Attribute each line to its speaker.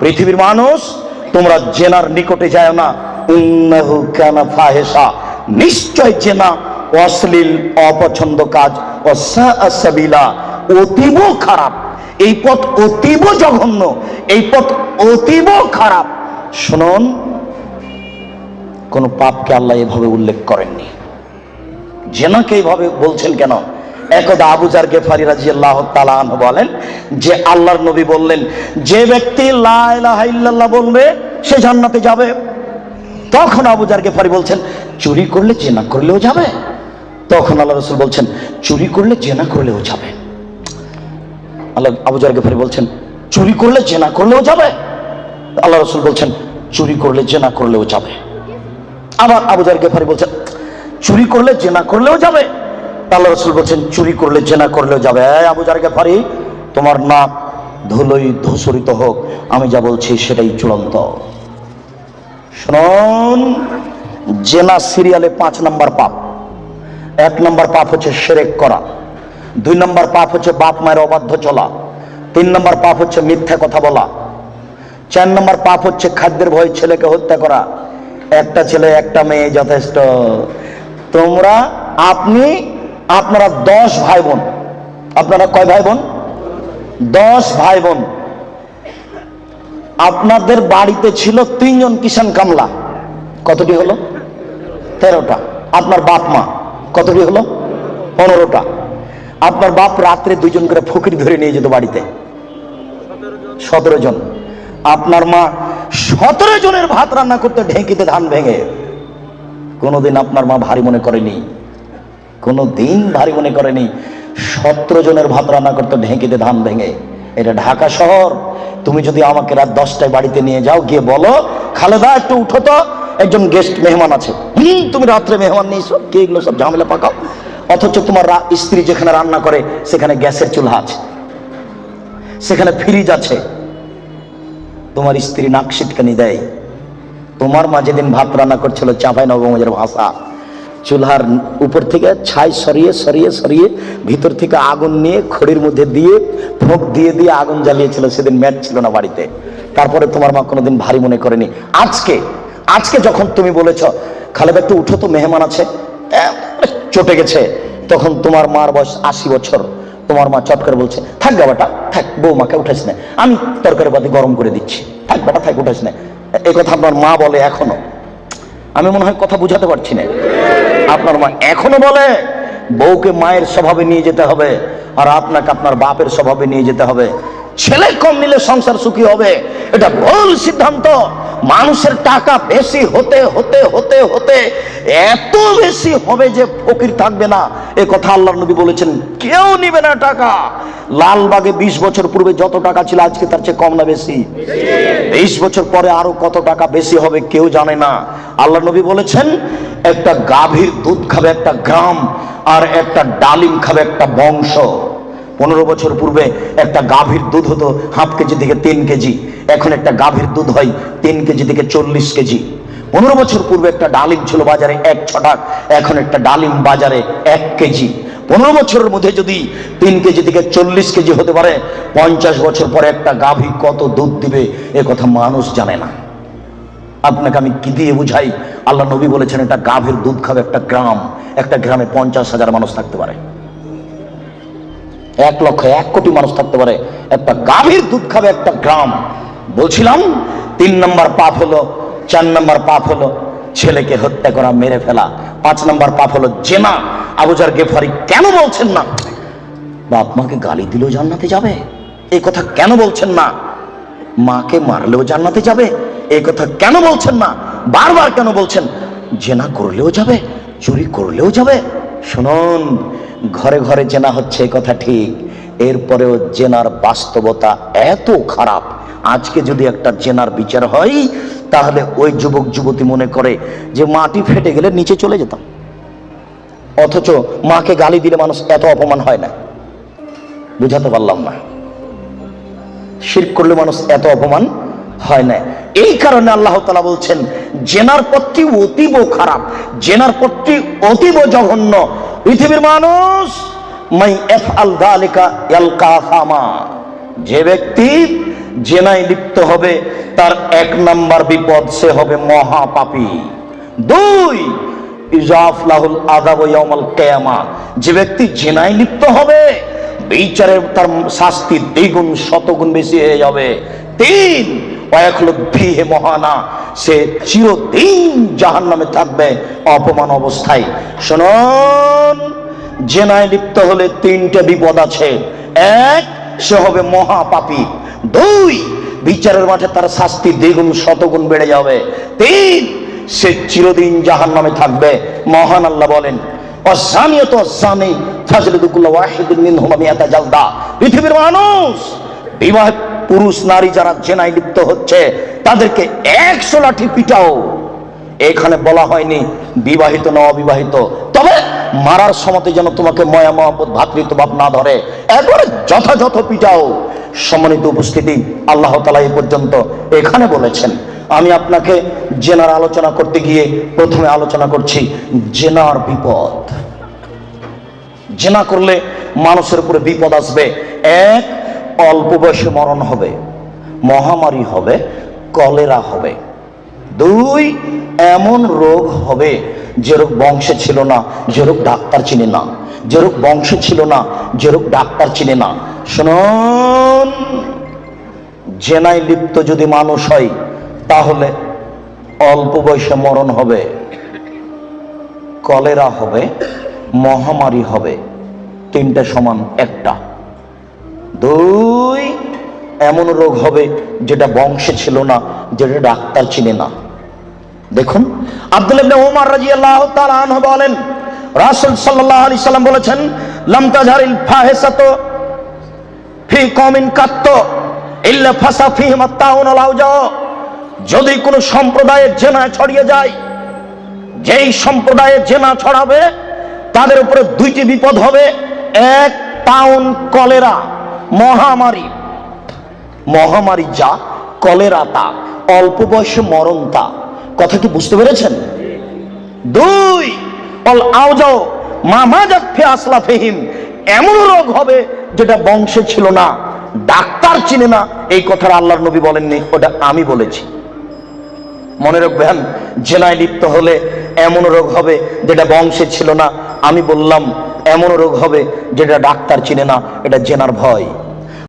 Speaker 1: পৃথিবীর মানুষ, তোমরা জেনার নিকটে যায় না। নিশ্চয় জেনা অশ্লীল, অপছন্দ কাজ। অসাবিলা অতীব খারাপ। এই পথ অতীব জঘন্য। এই পথ অতীব খারাপ। শুনুন, কোন পাপকে আল্লাহ এভাবে উল্লেখ করেননি। জেনাকে এইভাবে বলছেন কেন? একদা আবুজার গেফারি রাজি আল্লাহ বলেন যে আল্লাহর নবী বললেন, যে ব্যক্তি লা ইলাহা ইল্লাল্লাহ বলবে, সে জান্নাতে যাবে। তখন আবুজার গেফারি বলছেন, চুরি করলে জেনা করলেও যাবে। তখন আল্লাহ রসুল বলছেন, চুরি করলে জেনা করলেও যাবে। আল্লাহ আবুজার গেফারি বলছেন, চুরি করলে জেনা করলেও যাবে। আল্লাহ রসুল বলছেন, চুরি করলে জেনা করলেও যাবে। আবার আবুজার গেফারি বলছেন, চুরি করলে জেনা করলেও যাবে। আল্লাহ রসুল বলছেন, চুরি করলে, জেনা করলেও যাবে। এই আবুজার গেফারি তোমার নাক ধুলোই ধূসরিত হোক, আমি যা বলছি সেটাই চূড়ান্ত। শুনুন, জেনা সিরিয়ালে পাঁচ নাম্বার পাপ। এক নম্বর পাপ হচ্ছে সেরেক করা। দুই নম্বর পাপ হচ্ছে বাপ মায়ের অবাধ্য চলা। তিন নম্বর পাপ হচ্ছে মিথ্যা কথা বলা। চার নম্বর পাপ হচ্ছে খাদ্যের ভয়ে ছেলেকে হত্যা করা। একটা ছেলে, একটা মেয়ে যথেষ্ট। তোমরা, আপনি আপনারা দশ ভাই বোন আপনারা কয় ভাই বোন দশ ভাই বোন আপনাদের বাড়িতে ছিল তিনজন কিষান কামলা। কতটি হলো? তেরোটা। আপনার বাপ মা। কতটি হলো? পনেরোটা। আপনার বাপ রাত্রে দুইজন করে ফকির ধরে নিয়ে যেত বাড়িতে। সতেরো জন। আপনার মা সতেরো জনের ভাত রান্না করতে ঢেঁকিতে ধান ভেঙে। কোনোদিন আপনার মা ভারী মনে করেনি। কোনো দিন ভারী মনে করেনি। সতেরো জনের ভাত রান্না করতে ঢেঁকিতে ধান ভেঙে। এটা ঢাকা শহর। তুমি যদি আমাকে রাত দশটায় বাড়িতে নিয়ে যাও, গিয়ে বলো, খালেদা, একটু উঠো তো। একজন গেস্ট মেহমান আছে। হুম, তুমি রাত্রে মেহমান নিয়েছো। কে এগুলো সব ঝামেলা পাকাও? অথচ তোমার স্ত্রী যেখানে রান্না করে, সেখানে গ্যাসের চুলা আছে। সেখানে ফ্রিজ আছে। তোমার স্ত্রী নাক সিটকানি দেয়। তোমার মা যেদিন ভাত রান্না করছিল, চাঁপাই নবমজের ভাষা। চুলহার উপর থেকে ছাই সরিয়ে সরিয়ে সরিয়ে ভিতর থেকে আগুন নিয়ে খড়ির মধ্যে দিয়ে, ফোঁক দিয়ে দিয়ে আগুন জ্বালিয়েছিল। সেদিন ম্যাট ছিল না বাড়িতে। তারপরে তোমার মা কোনোদিন ভারী মনে করেনি। আজকে আজকে যখন তুমি বলেছ, খালেদা, একটু উঠো তো, মেহমান আছে। চটে গেছে। তখন তোমার মার বয়স আশি বছর। তোমার মা চট করে বলছে, থাক বাবাটা থাক বৌমাকে উঠাইস না। আমি তরকারি বাতি গরম করে দিচ্ছি। থাক বাটা, থাক উঠাইস না। এই কথা আপনার মা বলে এখনও। আমি মনে হয় কথা বুঝাতে পারছি না। আপনার মা এখনও বলে, বউকে মায়ের স্বভাবে নিয়ে যেতে হবে আর আপনাকে আপনার বাপের স্বভাবে নিয়ে যেতে হবে। ছেলে কম নিলে সংসার সুখী হবে। এটা ভুল সিদ্ধান্ত। মানুষের টাকা বেশি হতে হতে হতে হতে এত বেশি হবে যে ফকির থাকবে না। এ কথা আল্লাহ নবী বলেছেন, কেউ নিবে না টাকা। লালবাগে বিশ বছর পূর্বে যত টাকা ছিল, আজকে তার চেয়ে কম না বেশি? বিশ বছর পরে আরও কত টাকা বেশি হবে কেউ জানে না। আল্লাহ নবী বলেছেন, একটা গাভীর দুধ খাবে একটা গ্রাম, আর একটা ডালিম খাবে একটা বংশ। পনেরো বছর পূর্বে একটা গাভীর দুধ হতো হাফ কেজি থেকে তিন কেজি, এখন একটা গাভীর দুধ হয় তিন কেজি থেকে চল্লিশ কেজি। পনেরো বছর পূর্বে একটা ডালিম ছিল বাজারে এক ছটাক, এখন একটা ডালিম বাজারে এক কেজি। পনেরো বছরের মধ্যে যদি তিন কেজি থেকে চল্লিশ কেজি হতে পারে, পঞ্চাশ বছর পরে একটা গাভী কত দুধ দিবে, এ কথা মানুষ জানে না। আপনাকে আমি কি দিয়ে বুঝাই? আল্লাহ নবী বলেছেন, একটা গাভীর দুধ খাবে একটা গ্রাম, একটা গ্রামে পঞ্চাশ হাজার মানুষ থাকতে পারে। এক লক্ষ এক কোটি মানুষ থাকতে পারে, একটা গাভীর দুধ খাবে একটা গ্রাম। বলছিলাম, তিন নম্বর পাপ হলো, চার নম্বর পাপ হলো, ছেলেকে হত্যা করা, মেরে ফেলা। পাঁচ নম্বর পাপ হলো জেনা আবুজার গেফারি কেন বলছেন না? বাপ মাকে গালি দিলেও জান্নাতে যাবে। এই কথা কেন বলছেন না? মাকে মারলেও জান্নাতে যাবে। এই কথা কেন বলছেন না? বারবার কেন বলছেন? জেনা করলেও যাবে, চুরি করলেও যাবে। শুনুন, ঘরে ঘরে জেনা হচ্ছে এ কথা ঠিক। এরপরেও জেনার বাস্তবতা এত খারাপ। আজকে যদি একটা জেনার বিচার হয়, তাহলে ওই যুবক যুবতী মনে করে যে মাটি ফেটে গেলে নিচে চলে যেতাম। অথচ মাকে গালি দিলে মানুষ এত অপমান হয় না। বুঝাতে পারলাম না। শির করলে মানুষ এত অপমান হয় না। এই কারণে আল্লাহ তালা বলছেন, জেনার পথটি অতীব খারাপ, জেনার পথটি অতীব জঘন্য। পৃথিবীর মানুষ, মাই এফ যে ব্যক্তি জেনায় লিপ্ত হবে, তার এক নাম্বার বিপদ সে হবে মহাপাপী। দুই যে ব্যক্তি জেনায় লিপ্ত হবে বিচারে তার শাস্তি দ্বিগুণ, শতগুণ বেশি হয়ে যাবে। তিন ফিহে মহানা। সে চিরদিন জাহান্নামে থাকবে অপমান অবস্থায়। শুনুন, জেনায় লিপ্ত হলে তিনটে বিপদ আছে। এক, সে হবে মহাপাপী। দুই, বিচারের মাঠে তার শাস্তি দ্বিগুণ, শতগুণ বেড়ে যাবে। তিন সে চিরদিন জাহান নামে থাকবে। মহান আল্লাহ বলেন মিনহুমা মিয়াতা জালদা। পৃথিবীর মানুষ বিবাহ পুরুষ, নারী যারা জেনায় লিপ্ত হচ্ছে, তাদেরকে একশো লাঠি পিটাও। এখানে বলা হয়নি বিবাহিত না অবিবাহিত। তবে মারার সমতে যেন তোমাকে ময়া ভাতৃত্বভাব না ধরে, একবারে যথাযথ পিটাও। সম্মানিত উপস্থিতি, আল্লাহ তালা এ পর্যন্ত এখানে বলেছেন। আমি আপনাকে জেনার আলোচনা করতে গিয়ে প্রথমে আলোচনা করছি জেনার বিপদ। জেনা করলে মানুষের উপরে বিপদ আসবে। এক, অল্প বয়সে মরণ হবে, মহামারী হবে, কলেরা হবে। দুই, এমন রোগ হবে যে রোগ বংশে ছিল না, যে রোগ ডাক্তার চিনে না, যে রোগ বংশে ছিল না, যে রোগ ডাক্তার চিনে না। শুনুন, জেনায় লিপ্ত যদি মানুষ হয় তাহলে অল্প বয়সে মরণ হবে, কলেরা হবে, মহামারী হবে, তিনটা সমান একটা। দুই, এমন রোগ হবে যেটা বংশে ছিল না, যেটা ডাক্তার চিনে না। দেখুন, আব্দুল ইবনে ওমর রাদিয়াল্লাহু তাআলা আনহু বলেন, রাসূল সাল্লাল্লাহু আলাইহি সাল্লাম বলেছেন, লাম তাজহারিল ফাহিসাতু ফি কওমিন কাত্ত ইল্লা ফাসা ফিহিম আত-তাউন আল আওজা যদি কোনো সম্প্রদায়ের জেনা ছড়িয়ে যায়, যেই সম্প্রদায়ের জেনা ছড়াবে, তাদের উপরে দুইটি বিপদ হবে। এক, টাউন কলেরা, মহামারী। মহামারী যা, কলেরা তা, অল্প বয়সে মরণ তা। কথা কি বুঝতে পেরেছেন? দুই, অল আওজাও মামা যাচ্ছে আসলা ফেহিম। এমন রোগ হবে যেটা বংশে ছিল না, ডাক্তার চিনে না। এই কথাটা আল্লাহর নবী বলেননি, ওটা আমি বলেছি। মনে রাখবেন জেনায় লিপ্ত হলে এমন রোগ হবে যেটা বংশে ছিল না। আমি বললাম এমন রোগ হবে যেটা ডাক্তার চিনে না, এটা জেনার ভয়।